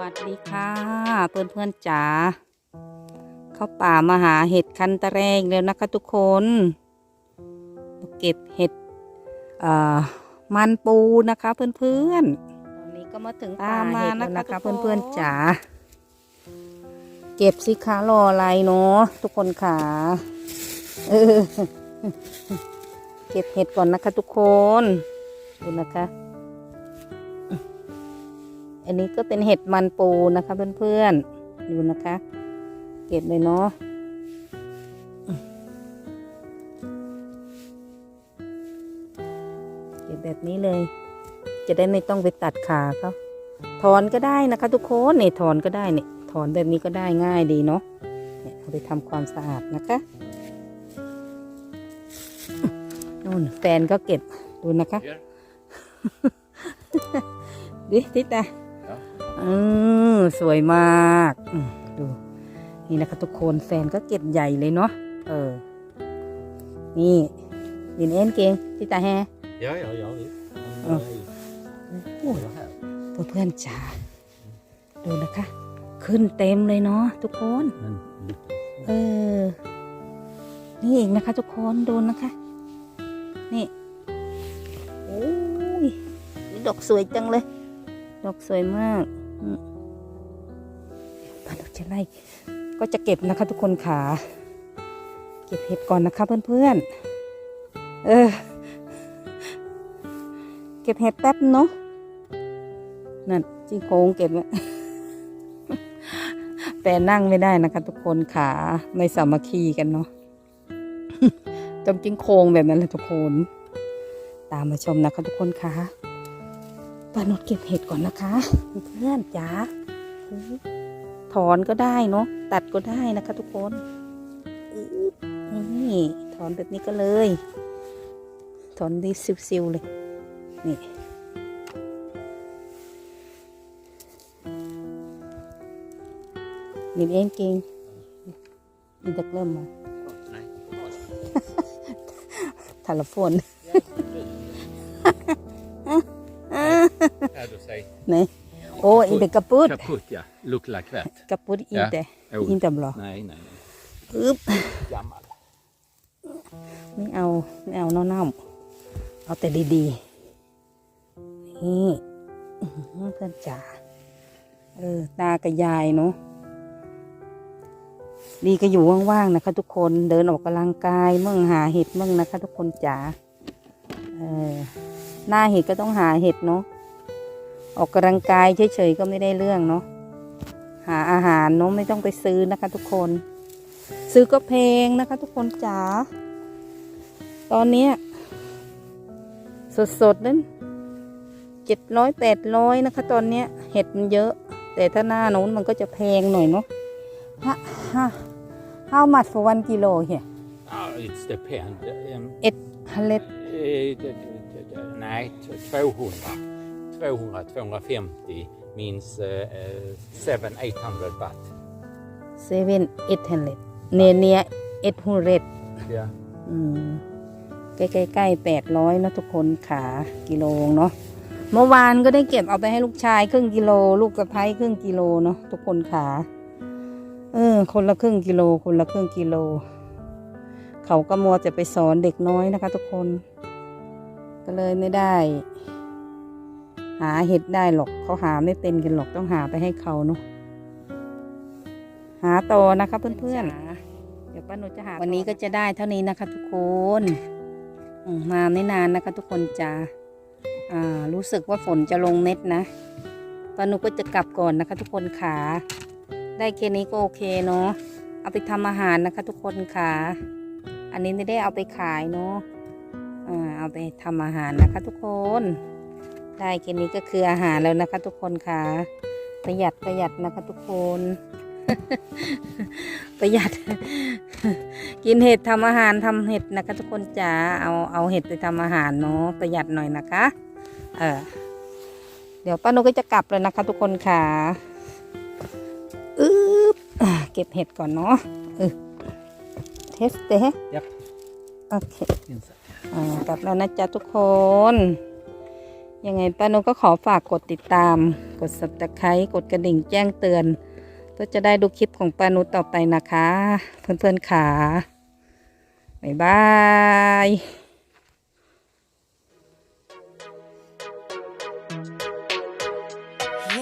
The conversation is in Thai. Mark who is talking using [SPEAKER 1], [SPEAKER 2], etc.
[SPEAKER 1] วัสดีค่ะ เพื่อนเพื่อนๆจ๋าเข้าป่ามาหาเห็ดคันตะแรงแล้วนะคะทุกคนมาเก็บเห็ดเอ่อมันปูนะคะเพื่อนเพื่อนๆตอนนี้ก็มาถึงป่ามานะคะเพื่อนเพื่อนๆจ๋าเก็บสิคะรออะไรเนาะทุกคนขาเออเก็บเห็ดก่อนนะคะทุกคนดูนะคะ อันนี้ก็เป็นเห็ดมันปูนะคะเพื่อนๆ ดูนะคะ เก็บเลยเนาะเก็บแบบนี้เลย จะได้ไม่ต้องไปตัดขาเขาถอนก็ได้นะคะทุกคนเนี่ยถอนก็ได้เนี่ยถอนแบบนี้ก็ได้ง่ายดีเนาะเนี่ยเอาไปทำความสะอาดนะคะนู่นแฟนก็เก็บดูนะคะดิทิตา อืมสวยมากอืมดูนี่นะคะทุกคนแฟนก็เก็บใหญ่เลยเนาะเออ นี่ดินเอ็นเก่งที่ตาแฮ
[SPEAKER 2] Ja, ja, ja. visst.
[SPEAKER 1] Ja.
[SPEAKER 2] Men,
[SPEAKER 1] โอ้
[SPEAKER 2] eh, det här.
[SPEAKER 1] เพื่อนเพื่อนๆจ๋าดูนะคะ ขึ้นเต็มเลยเนาะทุกคน
[SPEAKER 2] Men lite.
[SPEAKER 1] เออนี่เองนะคะ ทุกคนดูนะคะ นี่โอ้ยนี่ดอกสวยจังเลย ดอกสวยมาก อืมปาดอกจะไล่ก็จะเก็บนะคะทุกคนขาเก็บเห็ดก่อนนะคะเพื่อนๆ เออ เก็บเห็ดแป๊บเนาะนั่นจีโค้งเก็บแต่นั่งไม่ได้นะคะ ทุกคนขาไม่สามัคคีกันเนาะต้องจิ้งโครงแบบนั้นเลยทุกคน ตามมาชมนะคะทุกคนคะ ปานดเก็บเห็ดก่อนนะคะ เพื่อนจ๋าถอนก็ได้เนาะตัดก็ได้นะคะ ทุกคนอึ๊บนี่ถอนแบบนี้ก็เลย ถอนดีซิวๆเลย นี่นิดเองเก่งนี่จะเริ่มมา
[SPEAKER 2] Nej.
[SPEAKER 1] ทาลโฟน
[SPEAKER 2] Här du säger.
[SPEAKER 1] ไหนโอ้อินเดกระปุด
[SPEAKER 2] Kaputt ja. Look like that.
[SPEAKER 1] กระปุดอินเด
[SPEAKER 2] Jo.
[SPEAKER 1] อินเดบลอ
[SPEAKER 2] Nej, nej, nej.
[SPEAKER 1] อึ๊บ
[SPEAKER 2] Gammal.
[SPEAKER 1] ไม่เอาไม่เอาเน่าๆเอาแต่ดีๆ นี่อื้อหือเพื่อนจ๋า เออ ตากับยายเนาะ ดีก็อยู่ว่างๆ นะคะ ทุกคน เดินออกกำลังกายมั่งหาเห็ดมั่งนะคะ ทุกคนจ๋า เออ หน้าเห็ดก็ต้องหาเห็ดเนาะ ออกกำลังกายเฉยๆก็ไม่ได้เรื่องเนาะหาอาหารเนาะไม่ต้องไปซื้อนะคะ ทุกคน ซื้อก็แพงนะคะ ทุกคนจ๋าตอนเนี้ยสดๆนั้นเจ็ดร้อยแปดร้อยนะคะ ตอนเนี้ยเห็ดมันเยอะ แต่ถ้าหน้าโน้นมันก็จะแพงหน่อยเนาะฮะฮะ how much for one kilo here
[SPEAKER 2] Ja, it's depend. Um,
[SPEAKER 1] เอ็ดฮันเล
[SPEAKER 2] eh, det- det- det- det- nej, t- 200. 200, 250 means uh, uh, 700, 800 baht.
[SPEAKER 1] เซเว่นเอ็ดฮันเลเนเนียเอ็ดฮูเรต
[SPEAKER 2] Ja.
[SPEAKER 1] อืมใกล้ๆแปดร้อยนะทุกคนขากิโลเนาะเมื่อวานก็ได้เก็บเอาไปให้ลูกชายครึ่งกิโล ลูกสะพ้ายครึ่งกิโลเนาะทุกคนขาเออ คนละครึ่งกิโล คนละครึ่งกิโล เขาก็มัวจะไปสอนเด็กน้อยนะคะ ทุกคน ก็เลยไม่ได้ หาเห็ดได้หรอกเขาหาไม่เป็นกันหรอกต้องหาไปให้เขาเนาะหาต่อนะคะ เพื่อนๆเดี๋ยวป้าหนูจะหาวันนี้ก็จะได้เท่านี้นะคะ ทุกคนอืมมาไม่นานนะคะ ทุกคนจะอ่ารู้สึกว่าฝนจะลงเม็ดนะป้าหนูก็จะกลับก่อนนะคะ ทุกคนขาได้แค่นี้ก็โอเคเนาะเอาไปทำอาหารนะคะ ทุกคนขาอันนี้ไม่ได้เอาไปขายเนาะอ่าเอาไปทำอาหารนะคะ ทุกคน ได้แค่นี้ก็คืออาหารแล้วนะคะ ทุกคนค่ะ ประหยัดประหยัดนะคะทุกคน ประหยัด กินเห็ดทำอาหารทำเห็ดนะคะ ทุกคนจ๋าเอาเอาเห็ดไปทำอาหารเนาะประหยัดหน่อยนะคะ เออเดี๋ยวป้านุก็จะกลับแล้วนะคะ ทุกคนค่ะอึ๊บอะเก็บเห็ดก่อนเนาะเออเทสเต้
[SPEAKER 2] Japp.
[SPEAKER 1] โอเค
[SPEAKER 2] Insert.
[SPEAKER 1] อ่ากลับแล้วนะจ๊ะทุกคน ยังไงป้านุก็ขอฝากกดติดตาม กด subscribe กดกระดิ่งแจ้งเตือน เพื่อจะได้ดูคลิปของป้านุต่อไปนะคะ เพื่อนๆขาบ๊ายบาย